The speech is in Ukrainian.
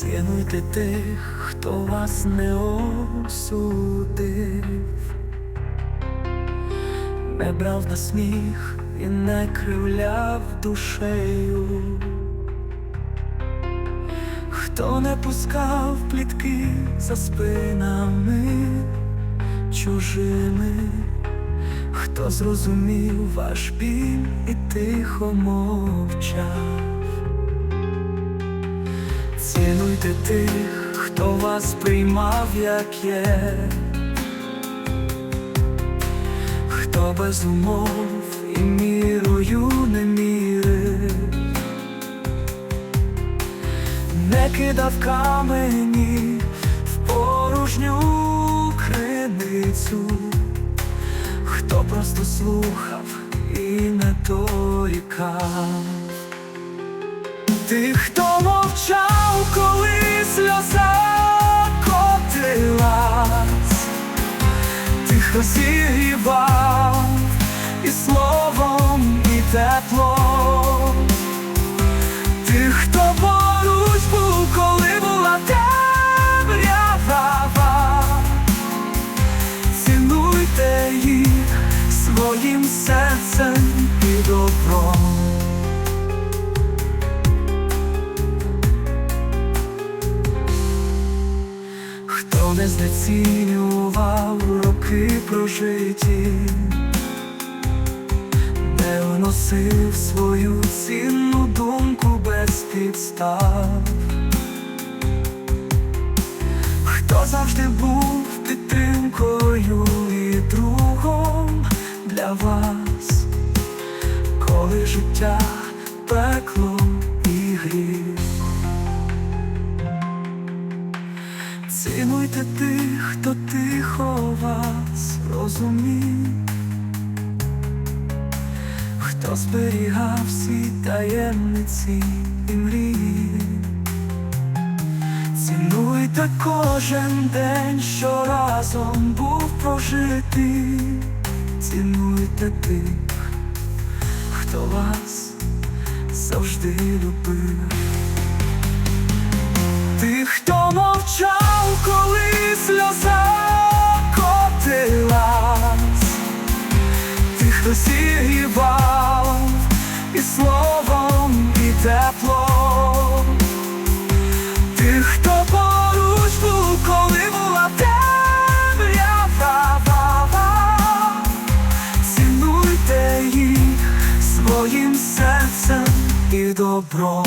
Цінуйте тих, хто вас не осудив, не брав на сміх і не кривляв душею, хто не пускав плітки за спинами чужими, хто зрозумів ваш біль і тихо мовчав. Цінуйте тих, хто вас приймав, як є, хто без умов і мірою не мірив, не кидав камені в порожню криницю, хто просто слухав і не дорікав. Тих, хто мовчав, коли сльоза котилась, тих, хто зігрівав і словом, і теплом, тих, хто поруч був, коли була темрява, цінуйте їх своїм серцем і добром. Не знецінював роки прожиті, не вносив свою цінну думку без підстав, хто завжди був підтримкою і другом для вас, коли життя пекло Цінуйте тих, хто тихо вас розумів, хто зберігав всі таємниці і мрії. Цінуйте кожен день, що разом був прожитий. Цінуйте тих, хто вас завжди любив. Тих, хто мовчав, зігрівав і словом, і теплом, тих, хто поруч був, коли була темрява, цінуйте їх своїм серцем і добром.